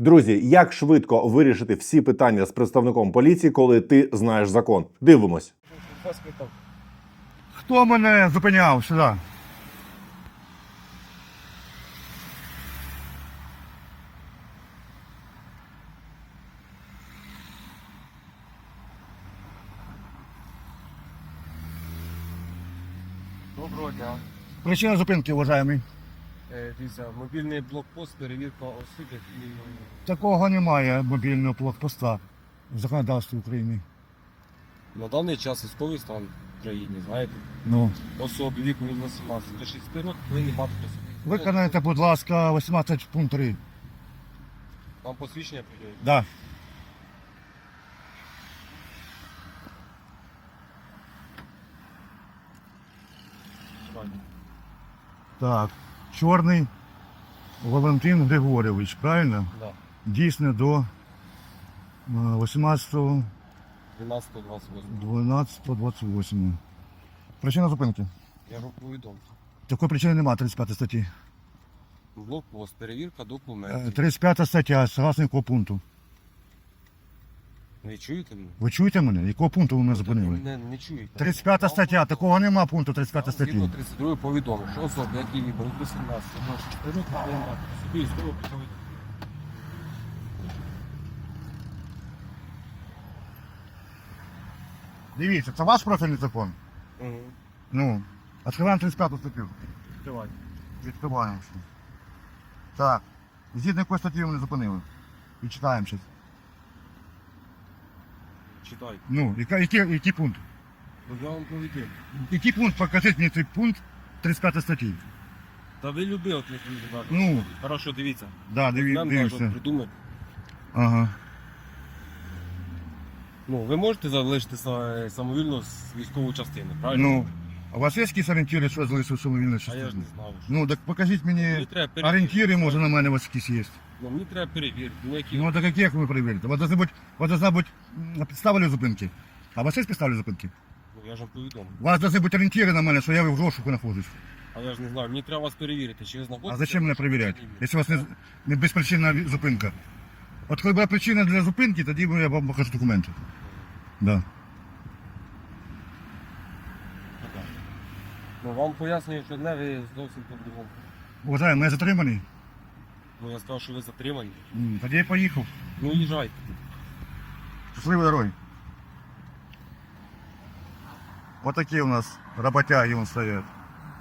Друзі, як швидко вирішити всі питання з представником поліції, коли ти знаєш закон? Дивимось. Хто мене зупиняв сюди? Доброго дня. Причина зупинки, уважаємий. Е, Дивіться, мобільний блокпост, перевірка осіб і Такого немає мобільного блокпоста в законодавстві України. на даний час військовий стан в країні, знаєте, Ну. особи віку від 18 до 60 років повинні мати при. Виконайте, будь ласка, 18 пункт 3. Вам посвідчення прийде? Да. Так. Чорний Валентин Григорьович, правильно? Да. Дійсно до е, 18 12 28 12 28. Причина зупинки. Я ж повідомив. Такої причини немає 35 статті. Блокпост, перевірка Е, документів. 35 стаття, согласно якого пункту. Ви чуєте мене? Ви чуєте мене? Якого пункту ви мене зупинили? мене не чуєте. 35 стаття, такого нема пункту 35 Згідно статті. 32 повідомив, що особи, які від 18 до 60 років повинні мати собі військову повідомлення. Дивіться, це ваш профільний закон? Угу. Ну, відкриваємо 35 статтю. Давайте. Відкриваємо. Так. Згідно якої статті ви мене зупинили? І читаємо щось. Читайте. Ну, яка, який, який пункт? Ну, Я вам повідомив. Який пункт? Покажіть мені цей пункт 35 статті. Та ви любили от них люди. Ну, Хорошо, дивіться. да, диві, Нам кажуть, придумати. Ага. Ну, ви можете залишити са- самовільно з військової частини, правильно? Ну, а у вас є якісь орієнтири, що залишив самовільне а я ж не знав. що- Ну, так покажіть Мені мені треба перевірити. орієнтири, може, на мене у вас якісь є. Ну, мені треба перевірити. Ну, які... Ну, так яких ви перевірите? У вас должны бути, у вас должна бути м, підстава для зупинки. А у вас є підстава для зупинки? ну, я ж вам повідомив. У вас должны бути орієнтири на мене, що я в розшуку знаходжусь. А я ж не знаю, мені треба вас перевірити, чи ви знаходитеся. А зачем мене перевіряти, якщо у вас не, не безпричинна ві- зупинка? От коли була причина для зупинки, тоді я вам покажу документи. Да. Ну, вам пояснюю, що одне ви зовсім по-другому. Уважаємо, я затриманий. Ну, я сказав, що ви затримані. М, Тоді я поїхав. Ну, їжджайте. Щасливої дороги. Вот такі у нас роботяги вон стоять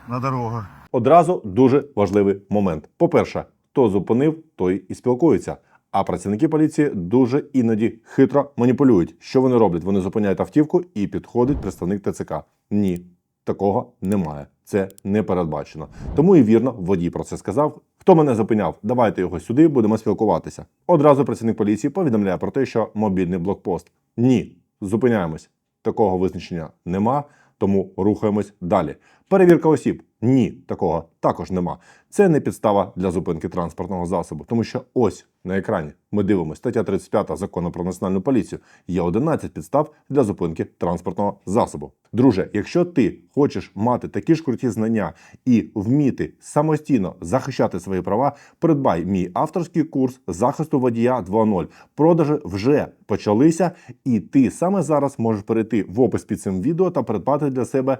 на дорогах. Одразу дуже важливий момент. По-перше, хто зупинив, той і спілкується. А працівники поліції дуже іноді хитро маніпулюють. Що вони роблять? Вони зупиняють автівку і підходить представник ТЦК. Ні, такого немає. Це не передбачено. Тому і вірно водій про це сказав. Хто мене зупиняв? Давайте його сюди, будемо спілкуватися. Одразу працівник поліції повідомляє про те, що мобільний блокпост. Ні, зупиняємось. Такого визначення нема, тому рухаємось далі. Перевірка осіб. Ні, такого також нема. Це не підстава для зупинки транспортного засобу, тому що ось на екрані ми дивимося стаття 35 закону про національну поліцію. Є 11 підстав для зупинки транспортного засобу. Друже, якщо ти хочеш мати такі ж круті знання і вміти самостійно захищати свої права, придбай мій авторський курс захисту водія 2.0. Продажі вже почалися, і ти саме зараз можеш перейти в опис під цим відео та придбати для себе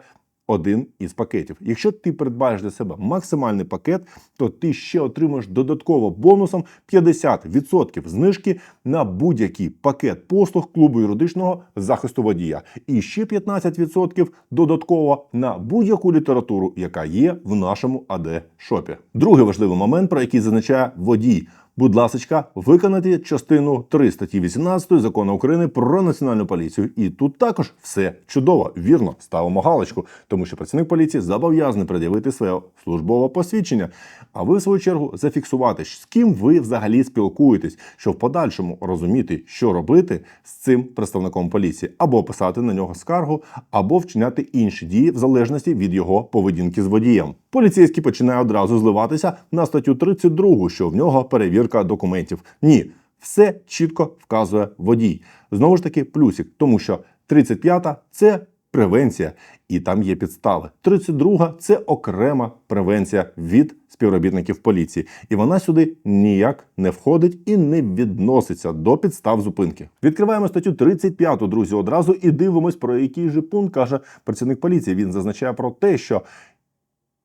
один із пакетів. Якщо ти придбаєш для себе максимальний пакет, то ти ще отримаєш додатково бонусом 50% знижки на будь-який пакет послуг клубу юридичного захисту водія, і ще 15% додатково на будь-яку літературу, яка є в нашому АД шопі. Другий важливий момент, про який зазначає водій. Будь ласка, виконати частину 3 статті 18 закону України про національну поліцію. І тут також все чудово, вірно, ставимо галочку, тому що працівник поліції зобов'язаний пред'явити своє службове посвідчення. А ви, в свою чергу, зафіксувати, з ким ви взагалі спілкуєтесь, щоб в подальшому розуміти, що робити з цим представником поліції, або писати на нього скаргу, або вчиняти інші дії в залежності від його поведінки з водієм. Поліцейський починає одразу зливатися на статтю 32, що в нього перевірка документів. Ні, все чітко вказує водій. Знову ж таки, плюсик, тому що 35 – це превенція, і там є підстави. 32 – це окрема превенція від співробітників поліції, і вона сюди ніяк не входить і не відноситься до підстав зупинки. Відкриваємо статтю 35, друзі, одразу і дивимось, про який же пункт каже працівник поліції. Він зазначає про те, що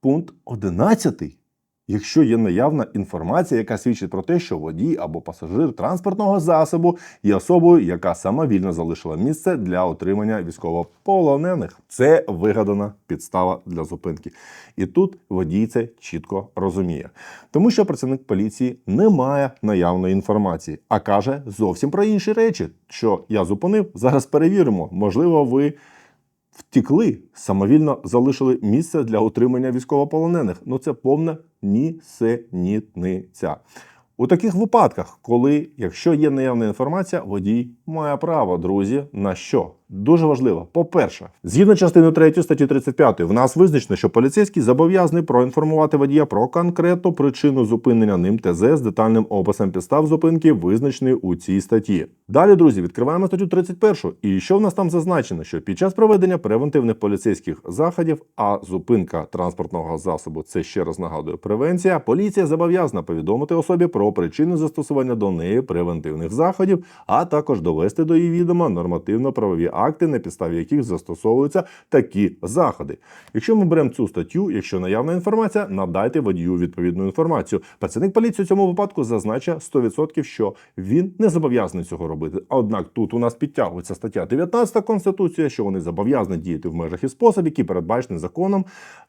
пункт 11 Якщо є наявна інформація, яка свідчить про те, що водій або пасажир транспортного засобу є особою, яка самовільно залишила місце для отримання військовополонених, це вигадана підстава для зупинки. І тут водій це чітко розуміє, тому що працівник поліції не має наявної інформації, а каже зовсім про інші речі, що я зупинив. Зараз перевіримо. Можливо, ви втікли, самовільно залишили місце для утримання військовополонених. Ну це повна нісенітниця. У таких випадках, коли, якщо є наявна інформація, водій має право, друзі, на що? Дуже важливо. По-перше, згідно частини 3 статті 35, в нас визначено, що поліцейський зобов'язаний проінформувати водія про конкретну причину зупинення ним ТЗ з детальним описом підстав зупинки, визначений у цій статті. Далі, друзі, відкриваємо статтю 31. І що в нас там зазначено? Що під час проведення превентивних поліцейських заходів, а зупинка транспортного засобу це ще раз нагадую, превенція, поліція зобов'язана повідомити особі про причини застосування до неї превентивних заходів, а також довести до її відома нормативно-правові акти, на підставі яких застосовуються такі заходи. Якщо ми беремо цю статтю, якщо наявна інформація, надайте водію відповідну інформацію. Працівник поліції у цьому випадку зазначає 100%, що він не зобов'язаний цього робити. Однак тут у нас підтягується стаття 19 Конституції, що вони зобов'язані діяти в межах і спосіб, які передбачені законом,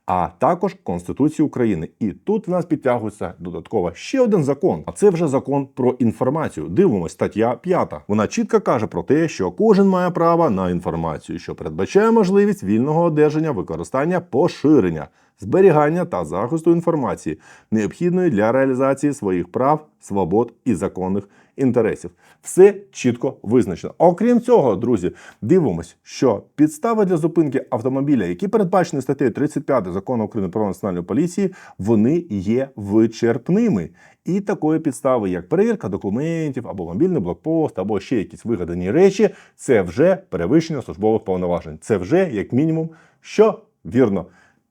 а також Конституції України. І тут в нас підтягується додатково ще один закон. А це вже закон про інформацію. Дивимось, стаття 5. Вона чітко каже про те, що кожен має право на інформацію, що передбачає можливість вільного одержання, використання, поширення, зберігання та захисту інформації, необхідної для реалізації своїх прав, свобод і законних інтересів. Все чітко визначено. Окрім цього, друзі, дивимось, що підстави для зупинки автомобіля, які передбачені статтею 35 закону України про національну поліцію, вони є вичерпними. І такої підстави, як перевірка документів або мобільний блокпост, або ще якісь вигадані речі, це вже перевищення службових повноважень. Це вже як мінімум, що вірно,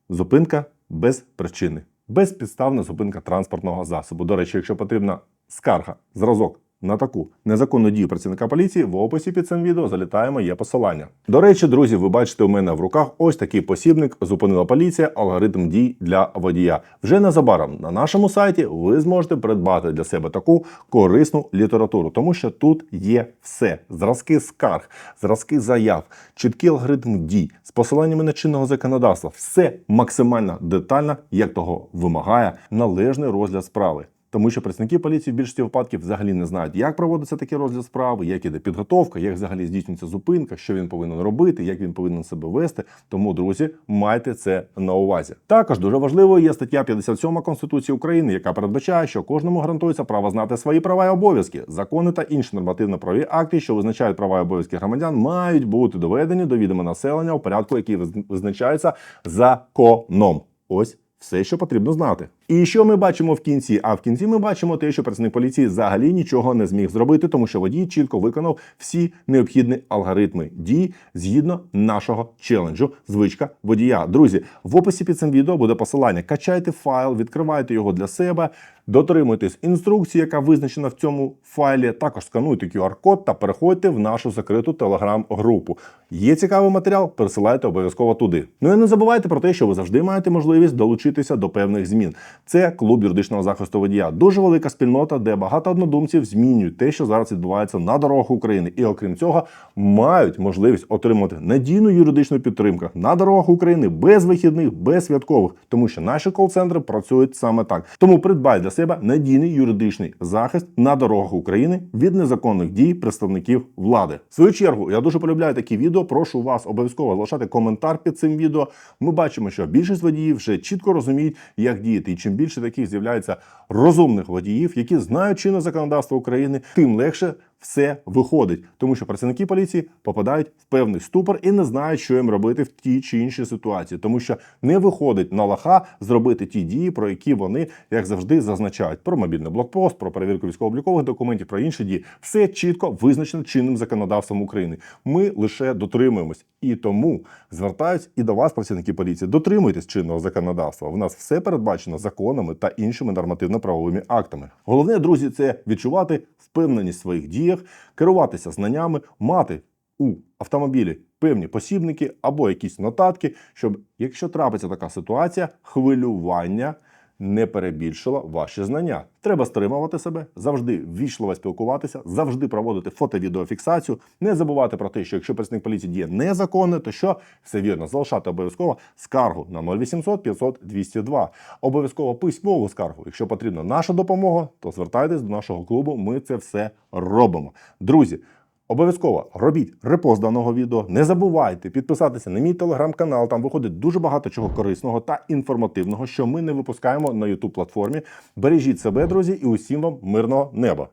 зупинка без причини, безпідставна зупинка транспортного засобу. До речі, якщо потрібна скарга, зразок на таку незаконну дію працівника поліції, в описі під цим відео залітаємо є посилання. До речі, друзі, ви бачите у мене в руках ось такий посібник. Зупинила поліція, алгоритм дій для водія. Вже незабаром на нашому сайті ви зможете придбати для себе таку корисну літературу, тому що тут є все: зразки скарг, зразки заяв, чіткий алгоритм дій з посиланнями на чинного законодавства. Все максимально детально, як того вимагає належний розгляд справи. Тому що працівники поліції в більшості випадків взагалі не знають, як проводиться такий розгляд справи, як іде підготовка, як взагалі здійснюється зупинка, що він повинен робити, як він повинен себе вести. Тому, друзі, майте це на увазі. Також дуже важливою є стаття 57 Конституції України, яка передбачає, що кожному гарантується право знати свої права і обов'язки. Закони та інші нормативно-правові акти, що визначають права і обов'язки громадян, мають бути доведені до відома населення у порядку, який виз- визначається законом. Ось все, що потрібно знати. І що ми бачимо в кінці? А в кінці ми бачимо те, що працівник поліції взагалі нічого не зміг зробити, тому що водій чітко виконав всі необхідні алгоритми дій згідно нашого челенджу. Звичка водія. Друзі, в описі під цим відео буде посилання. Качайте файл, відкривайте його для себе, дотримуйтесь інструкції, яка визначена в цьому файлі. Також скануйте QR-код та переходьте в нашу закриту телеграм-групу. Є цікавий матеріал, пересилайте обов'язково туди. Ну і не забувайте про те, що ви завжди маєте можливість долучитися до певних змін. Це клуб юридичного захисту водія. Дуже велика спільнота, де багато однодумців змінюють те, що зараз відбувається на дорогах України, і окрім цього, мають можливість отримати надійну юридичну підтримку на дорогах України без вихідних, без святкових, тому що наші кол-центри працюють саме так. Тому придбай для себе надійний юридичний захист на дорогах України від незаконних дій представників влади. В свою чергу я дуже полюбляю такі відео. Прошу вас обов'язково залишати коментар під цим відео. Ми бачимо, що більшість водіїв вже чітко розуміють, як діяти. І чим більше таких з'являється розумних водіїв, які знають чинне законодавство України, тим легше все виходить, тому що працівники поліції попадають в певний ступор і не знають, що їм робити в тій чи іншій ситуації, тому що не виходить на лоха зробити ті дії, про які вони, як завжди, зазначають про мобільний блокпост, про перевірку військово-облікових документів, про інші дії. Все чітко визначено чинним законодавством України. Ми лише дотримуємось і тому звертаюсь і до вас, працівники поліції, дотримуйтесь чинного законодавства. У нас все передбачено законами та іншими нормативно-правовими актами. Головне, друзі, це відчувати впевненість в своїх діях, керуватися знаннями, мати у автомобілі певні посібники або якісь нотатки, щоб, якщо трапиться така ситуація, хвилювання не перебільшило ваші знання. Треба стримувати себе, завжди ввічливо спілкуватися, завжди проводити фото-відеофіксацію. Не забувати про те, що якщо працівник поліції діє незаконно, то що все вірно, залишати обов'язково скаргу на 0800 500 202. Обов'язково письмову скаргу. Якщо потрібна наша допомога, то звертайтесь до нашого клубу. Ми це все робимо. Друзі. Обов'язково робіть репост даного відео. Не забувайте підписатися на мій телеграм-канал. Там виходить дуже багато чого корисного та інформативного, що ми не випускаємо на youtube платформі. Бережіть себе, друзі, і усім вам мирного неба.